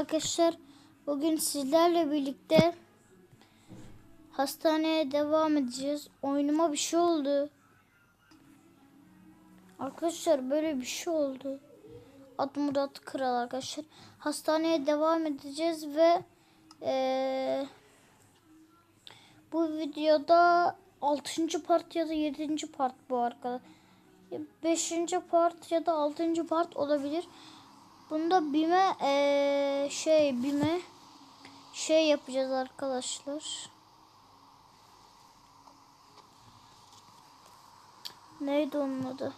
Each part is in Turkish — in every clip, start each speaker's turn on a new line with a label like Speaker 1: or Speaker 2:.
Speaker 1: arkadaşlar. Bugün sizlerle birlikte hastaneye devam edeceğiz. Oyunuma bir şey oldu. Arkadaşlar böyle bir şey oldu. Adım Murat Kral arkadaşlar. Hastaneye devam edeceğiz ve eee, bu videoda 6. part ya da 7. part bu arkadaşlar. 5. part ya da 6. part olabilir. Bunda bime eee, şey bime şey yapacağız arkadaşlar. Neydi onun adı?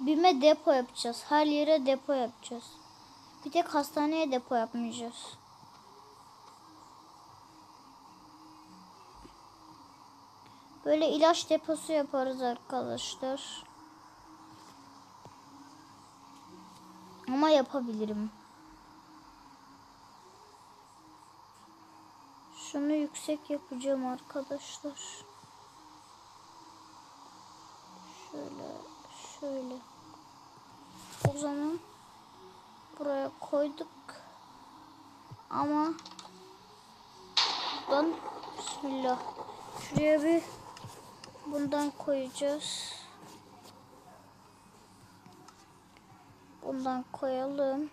Speaker 1: Bime depo yapacağız. Her yere depo yapacağız. Bir tek hastaneye depo yapmayacağız. Böyle ilaç deposu yaparız arkadaşlar. Ama yapabilirim. Şunu yüksek yapacağım arkadaşlar. Şöyle, şöyle. O zaman buraya koyduk. Ama ben Bismillah. Şuraya bir bundan koyacağız. Bundan koyalım.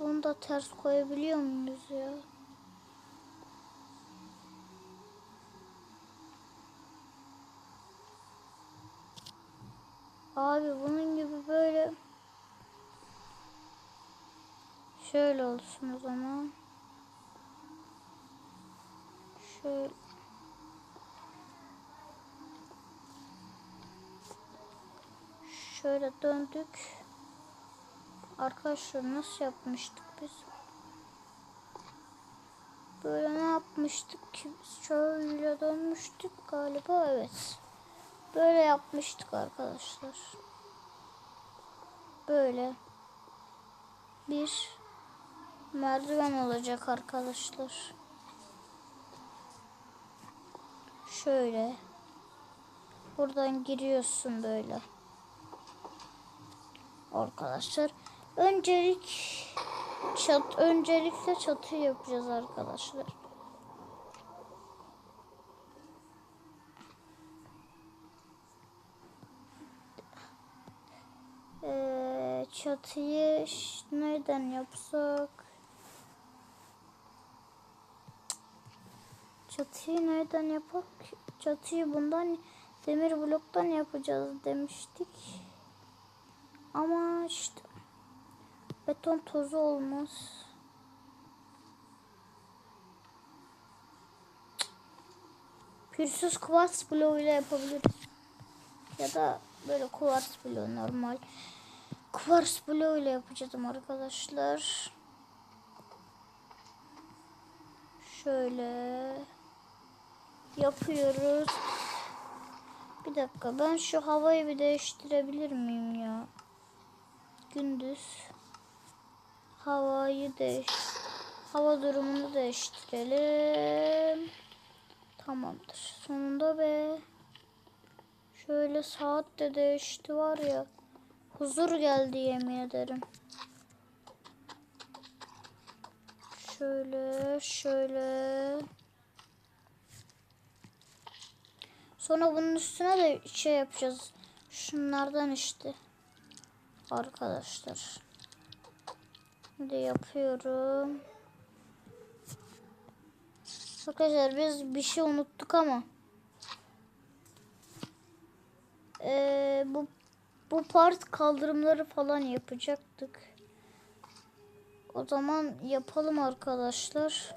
Speaker 1: Bunu da ters koyabiliyor muyuz ya? Abi bunun gibi böyle şöyle olsun o zaman. Şöyle şöyle döndük. Arkadaşlar nasıl yapmıştık biz? Böyle ne yapmıştık ki? Şöyle dönmüştük galiba evet. Böyle yapmıştık arkadaşlar. Böyle. Bir merdiven olacak arkadaşlar. Şöyle. Buradan giriyorsun böyle. Arkadaşlar. Öncelik çat öncelikle çatı yapacağız arkadaşlar. Ee, çatıyı nereden yapsak? Çatıyı nereden yapak? Çatıyı bundan demir bloktan yapacağız demiştik. Ama işte beton tozu olmaz. Pürsüz kuvars bloğu ile yapabiliriz. Ya da böyle kuvars bloğu normal. Kuvars bloğu ile yapacağım arkadaşlar. Şöyle yapıyoruz. Bir dakika ben şu havayı bir değiştirebilir miyim ya? Gündüz havayı değiş hava durumunu değiştirelim. Tamamdır. Sonunda be. Şöyle saat de değişti var ya. Huzur geldi yemin ederim. Şöyle şöyle. Sonra bunun üstüne de şey yapacağız. Şunlardan işte. Arkadaşlar. Şimdi yapıyorum. Arkadaşlar biz bir şey unuttuk ama. Ee, bu bu part kaldırımları falan yapacaktık. O zaman yapalım arkadaşlar.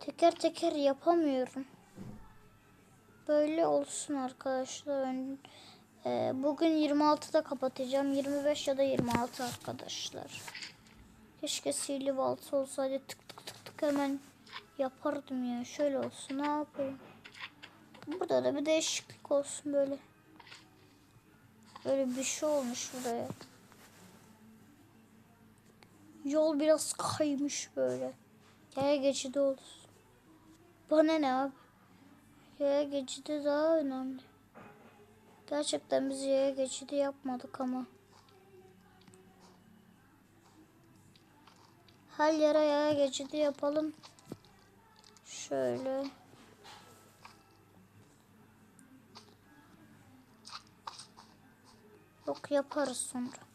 Speaker 1: Teker teker yapamıyorum. Böyle olsun arkadaşlar. Ee, bugün 26'da kapatacağım. 25 ya da 26 arkadaşlar. Keşke sihirli balta olsaydı tık tık tık tık hemen yapardım ya. Şöyle olsun ne yapayım. Burada da bir değişiklik olsun böyle. Böyle bir şey olmuş buraya. Yol biraz kaymış böyle. Yaya geçidi olsun. Bana ne abi? Yaya geçidi daha önemli. Gerçekten biz yaya geçidi yapmadık ama. Her yere yaya geçidi yapalım. Şöyle. Yok yaparız sonra.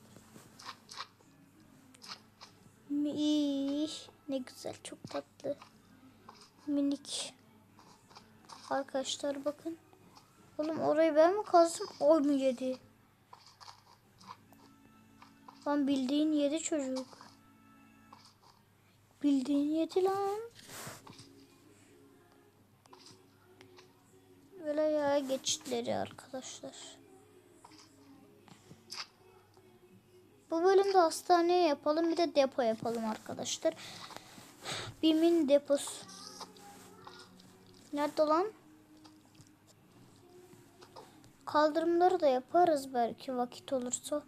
Speaker 1: Mi ne güzel çok tatlı. Minik. Arkadaşlar bakın. Oğlum orayı ben mi kazdım? O mu yedi? Lan bildiğin yedi çocuk. Bildiğin yedi lan. Böyle ya geçitleri arkadaşlar. Bu bölümde hastaneye yapalım bir de depo yapalım arkadaşlar. Bim'in deposu. Nerede lan? Kaldırımları da yaparız belki vakit olursa.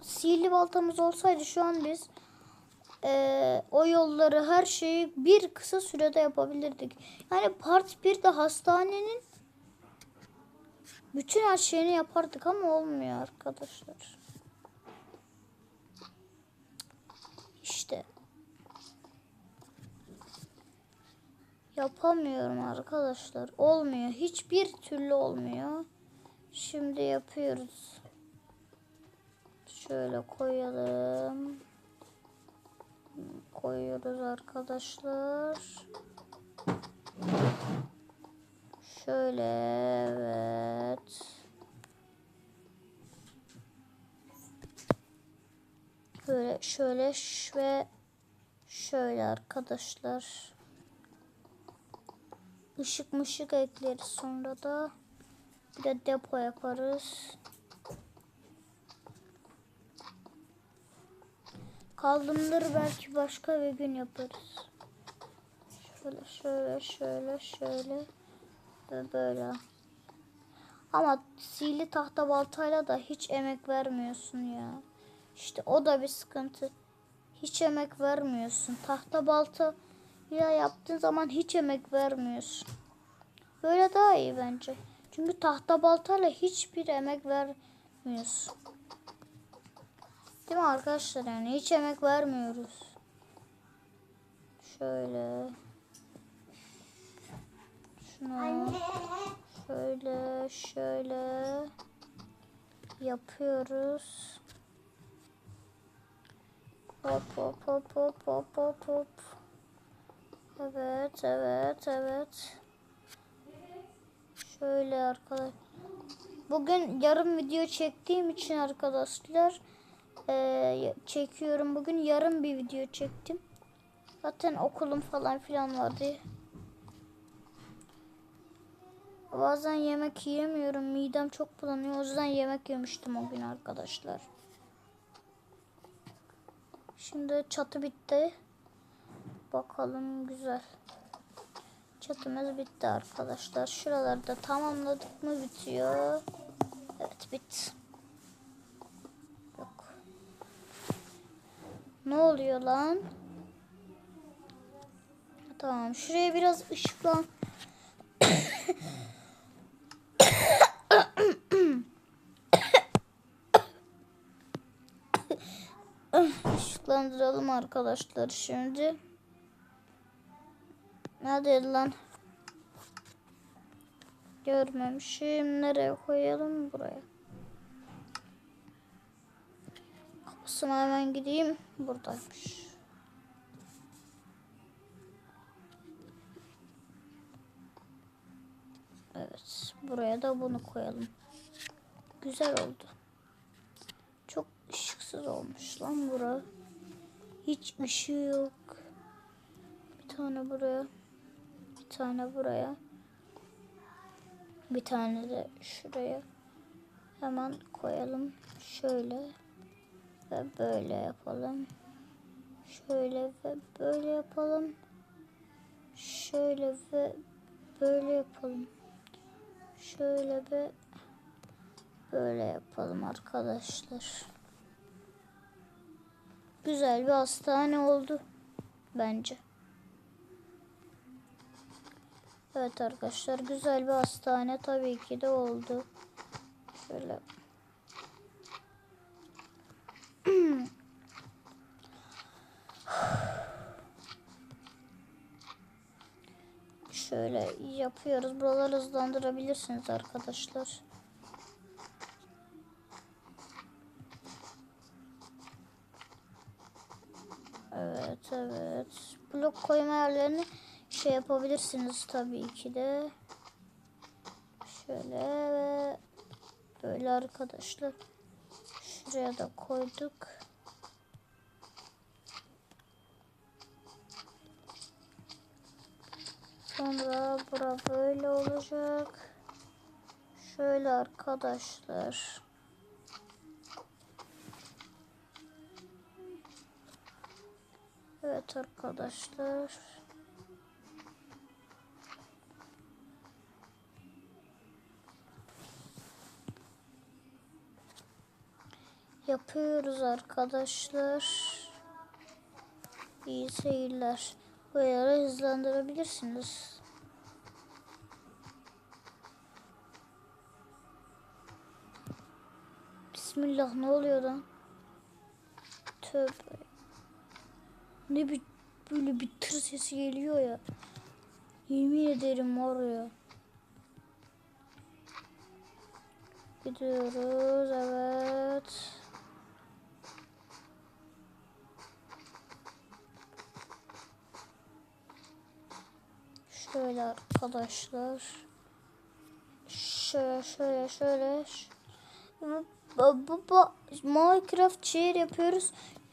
Speaker 1: Sihirli baltamız olsaydı şu an biz eee, o yolları her şeyi bir kısa sürede yapabilirdik. Yani part 1'de hastanenin bütün her şeyini yapardık ama olmuyor arkadaşlar. İşte. Yapamıyorum arkadaşlar. Olmuyor. Hiçbir türlü olmuyor. Şimdi yapıyoruz. Şöyle koyalım. Koyuyoruz arkadaşlar. Şöyle evet. Böyle şöyle ve şöyle arkadaşlar. Işık mışık ekleriz sonra da. Bir de depo yaparız. Kaldımları belki başka bir gün yaparız. Şöyle şöyle şöyle şöyle ve böyle. Ama sihirli tahta baltayla da hiç emek vermiyorsun ya. İşte o da bir sıkıntı. Hiç emek vermiyorsun. Tahta balta ya yaptığın zaman hiç emek vermiyorsun. Böyle daha iyi bence. Çünkü tahta baltayla hiçbir emek vermiyorsun. Değil mi arkadaşlar yani hiç emek vermiyoruz. Şöyle. Şunu şöyle şöyle yapıyoruz. Hop hop hop hop hop hop hop. Evet evet evet. Şöyle arkadaşlar. Bugün yarım video çektiğim için arkadaşlar eee, çekiyorum. Bugün yarım bir video çektim. Zaten okulum falan filan vardı. Bazen yemek yiyemiyorum. Midem çok bulanıyor. O yüzden yemek yemiştim o gün arkadaşlar. Şimdi çatı bitti. Bakalım güzel. Çatımız bitti arkadaşlar. Şuraları da tamamladık mı bitiyor. Evet bitti. Yok. Ne oluyor lan? Tamam şuraya biraz ışıklan. Işıklandıralım arkadaşlar şimdi. Hadi lan. Görmemişim. Nereye koyalım? Buraya. Kapısına hemen gideyim. Buradaymış. Evet. Buraya da bunu koyalım. Güzel oldu. Çok ışıksız olmuş lan bura. Hiç ışığı yok. Bir tane buraya. Tane buraya. Bir tane de şuraya. Hemen koyalım. Şöyle ve böyle yapalım. Şöyle ve böyle yapalım. Şöyle ve böyle yapalım. Şöyle ve böyle yapalım arkadaşlar. Güzel bir hastane oldu bence. Evet arkadaşlar güzel bir hastane tabii ki de oldu. Şöyle. Şöyle yapıyoruz. Buraları hızlandırabilirsiniz arkadaşlar. Evet evet. Blok koyma yerlerini şey yapabilirsiniz tabii ki de. Şöyle ve böyle arkadaşlar. Şuraya da koyduk. Sonra bura böyle olacak. Şöyle arkadaşlar. Evet arkadaşlar. Yapıyoruz arkadaşlar. İyi seyirler. Böyle hızlandırabilirsiniz. Bismillah ne oluyor lan? Tövbe. Ne bir böyle bir tır sesi geliyor ya. Yemin ederim var ya. Gidiyoruz evet. Şöyle arkadaşlar. Şöyle şöyle şöyle. Bu Minecraft şehir yapıyoruz.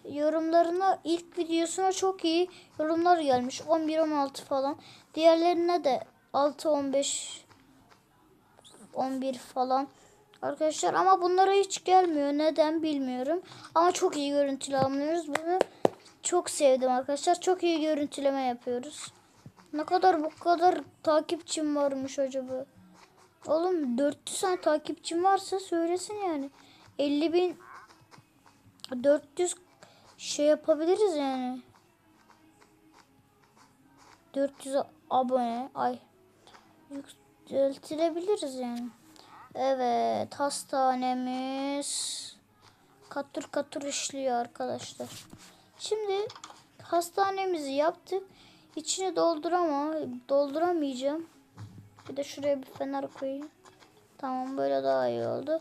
Speaker 1: Yorumlarına ilk videosuna çok iyi yorumlar gelmiş. 11-16 falan. Diğerlerine de 6-15 11 falan. Arkadaşlar ama bunlara hiç gelmiyor. Neden bilmiyorum. Ama çok iyi görüntülü alıyoruz. Bunu çok sevdim arkadaşlar. Çok iyi görüntüleme yapıyoruz. Ne kadar bu kadar takipçim varmış acaba? Oğlum 400 tane takipçim varsa söylesin yani. 50 bin 400 şey yapabiliriz yani. 400 abone ay yükseltilebiliriz yani. Evet hastanemiz katır katır işliyor arkadaşlar. Şimdi hastanemizi yaptık. İçini doldurama dolduramayacağım. Bir de şuraya bir fener koyayım. Tamam böyle daha iyi oldu.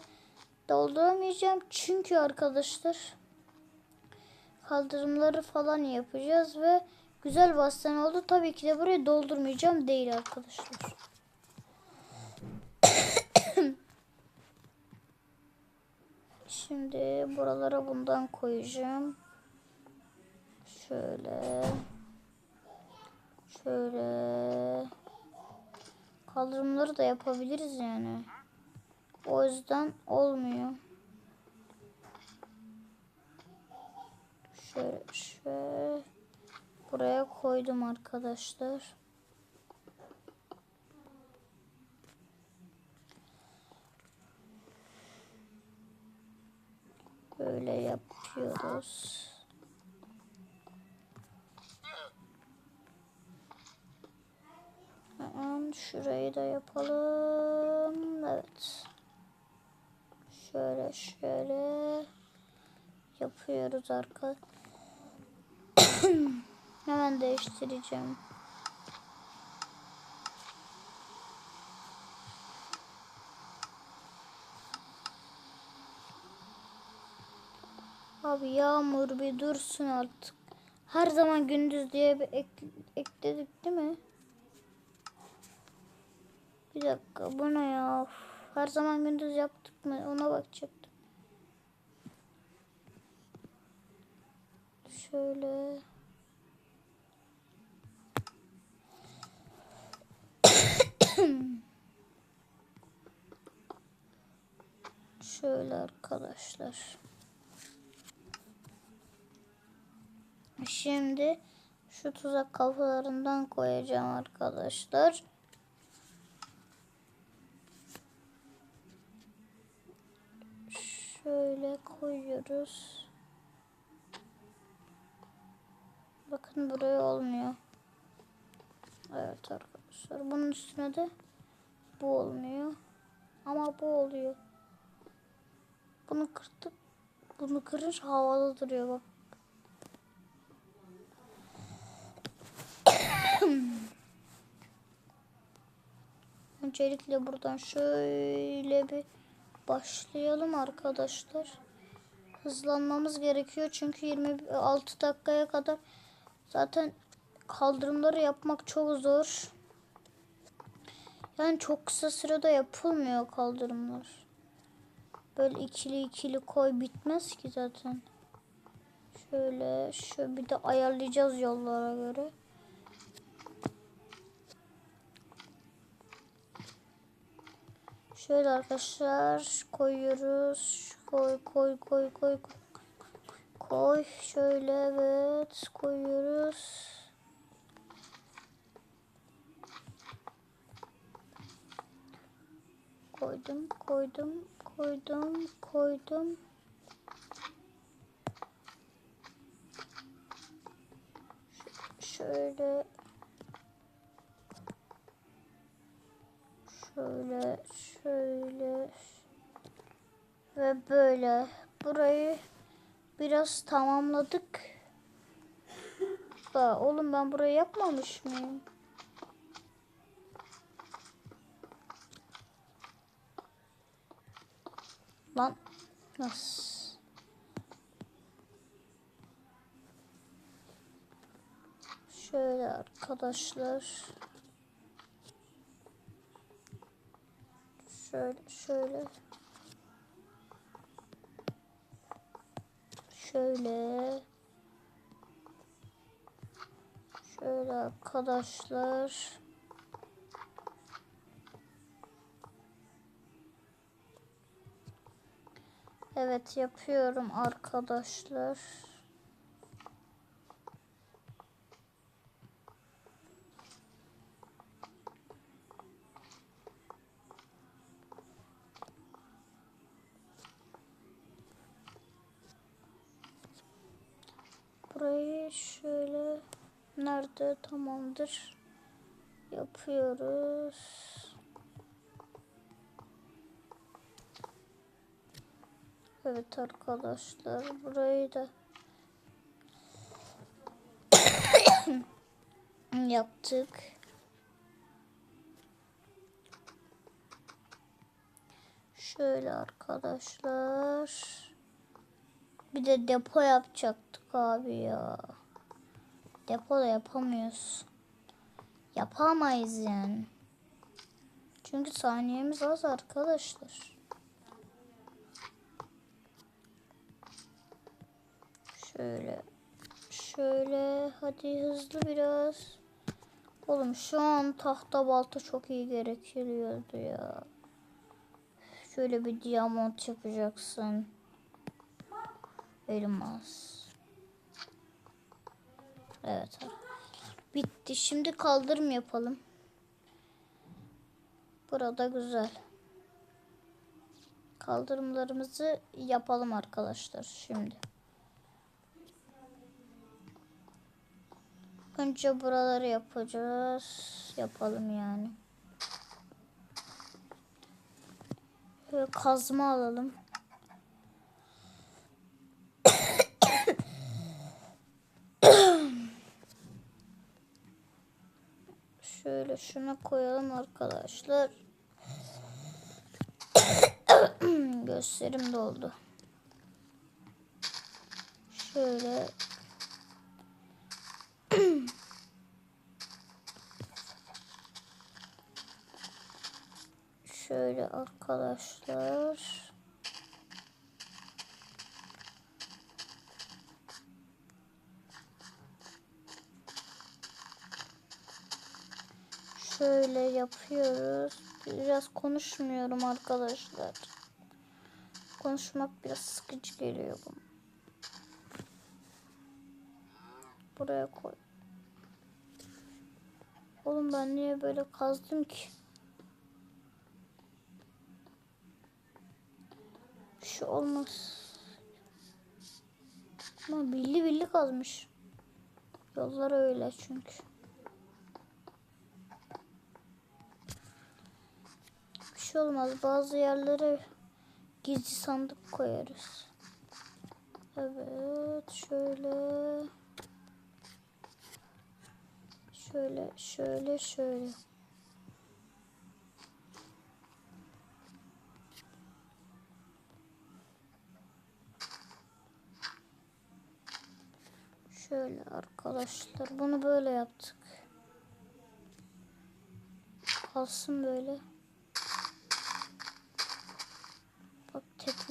Speaker 1: Dolduramayacağım çünkü arkadaşlar kaldırımları falan yapacağız ve güzel bir hastane oldu. Tabii ki de burayı doldurmayacağım değil arkadaşlar. Şimdi buralara bundan koyacağım. Şöyle. Şöyle. Kaldırımları da yapabiliriz yani. O yüzden olmuyor. Şöyle, şöyle. Buraya koydum arkadaşlar. Böyle yapıyoruz. Hemen şurayı da yapalım. Evet. Şöyle şöyle yapıyoruz arka. Hemen değiştireceğim. Abi yağmur bir dursun artık. Her zaman gündüz diye bir ek, ekledik değil mi? Bir dakika bu ne ya? Of, her zaman gündüz yaptık mı? Ona bakacaktım. Şöyle. Şöyle arkadaşlar. Şimdi şu tuzak kafalarından koyacağım arkadaşlar. Şöyle koyuyoruz. Bakın buraya olmuyor. Evet arkadaşlar. Bunun üstüne de bu olmuyor. Ama bu oluyor. Bunu kırdık. Bunu kırınca havada duruyor bak. Öncelikle buradan şöyle bir başlayalım arkadaşlar. Hızlanmamız gerekiyor çünkü 26 dakikaya kadar zaten kaldırımları yapmak çok zor. Yani çok kısa sürede yapılmıyor kaldırımlar. Böyle ikili ikili koy bitmez ki zaten. Şöyle şöyle bir de ayarlayacağız yollara göre. Şöyle arkadaşlar koyuyoruz. Koy koy koy koy koy. Şöyle evet koyuyoruz. Koydum koydum koydum koydum. Şöyle şöyle şöyle ve böyle burayı biraz tamamladık. Da oğlum ben burayı yapmamış mıyım? Lan nasıl? Şöyle arkadaşlar. Şöyle şöyle. Şöyle. Şöyle arkadaşlar. Evet yapıyorum arkadaşlar. Burayı şöyle nerede tamamdır. Yapıyoruz. Evet arkadaşlar burayı da yaptık. Şöyle arkadaşlar. Bir de depo yapacaktık abi ya. Depo da yapamıyoruz. Yapamayız yani. Çünkü saniyemiz az arkadaşlar. Şöyle. Şöyle. Hadi hızlı biraz. Oğlum şu an tahta balta çok iyi gerekiyordu ya. Şöyle bir diamond yapacaksın. Elmas. Evet. Bitti. Şimdi kaldırım yapalım. Burada güzel. Kaldırımlarımızı yapalım arkadaşlar şimdi. Önce buraları yapacağız. Yapalım yani. Böyle kazma alalım. Şöyle şuna koyalım arkadaşlar. Gösterim doldu. Şöyle Şöyle arkadaşlar. Şöyle yapıyoruz. Biraz konuşmuyorum arkadaşlar. Konuşmak biraz sıkıcı geliyor bana. Buraya koy. Oğlum ben niye böyle kazdım ki? Şu olmaz. Ama billi billi kazmış. Yollar öyle çünkü. Bir şey olmaz. Bazı yerleri gizli sandık koyarız. Evet şöyle. Şöyle şöyle şöyle. Şöyle arkadaşlar bunu böyle yaptık. Kalsın böyle.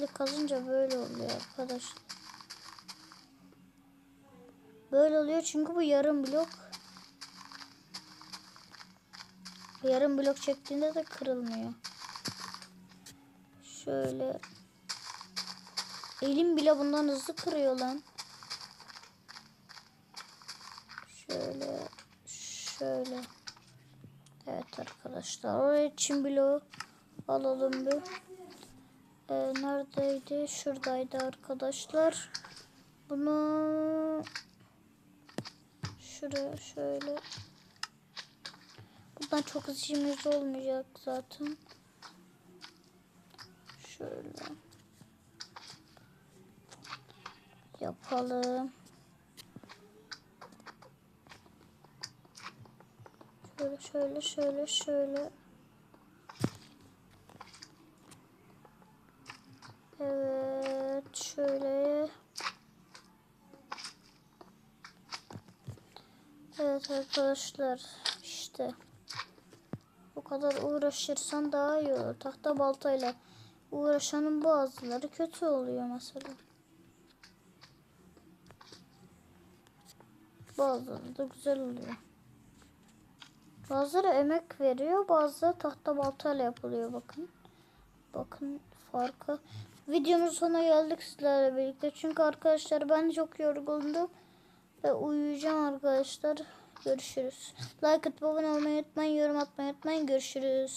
Speaker 1: Bak tekli kazınca böyle oluyor arkadaşlar. Böyle oluyor çünkü bu yarım blok. Yarım blok çektiğinde de kırılmıyor. Şöyle. Elim bile bundan hızlı kırıyor lan. Şöyle. Şöyle. Evet arkadaşlar. Oraya çim bloğu alalım bir. Ee, neredeydi? Şuradaydı arkadaşlar. Bunu şuraya şöyle. Buradan çok işimiz olmayacak zaten. Şöyle. Yapalım. Şöyle şöyle şöyle şöyle. Evet şöyle. Evet arkadaşlar işte bu kadar uğraşırsan daha iyi olur. Tahta baltayla uğraşanın bazıları kötü oluyor mesela. Bazıları da güzel oluyor. Bazıları emek veriyor, bazıları tahta baltayla yapılıyor bakın. Bakın farkı. Videomuz sonuna geldik sizlerle birlikte. Çünkü arkadaşlar ben çok yorgundum ve uyuyacağım arkadaşlar. Görüşürüz. Like atıp abone olmayı unutmayın, yorum atmayı unutmayın. Görüşürüz.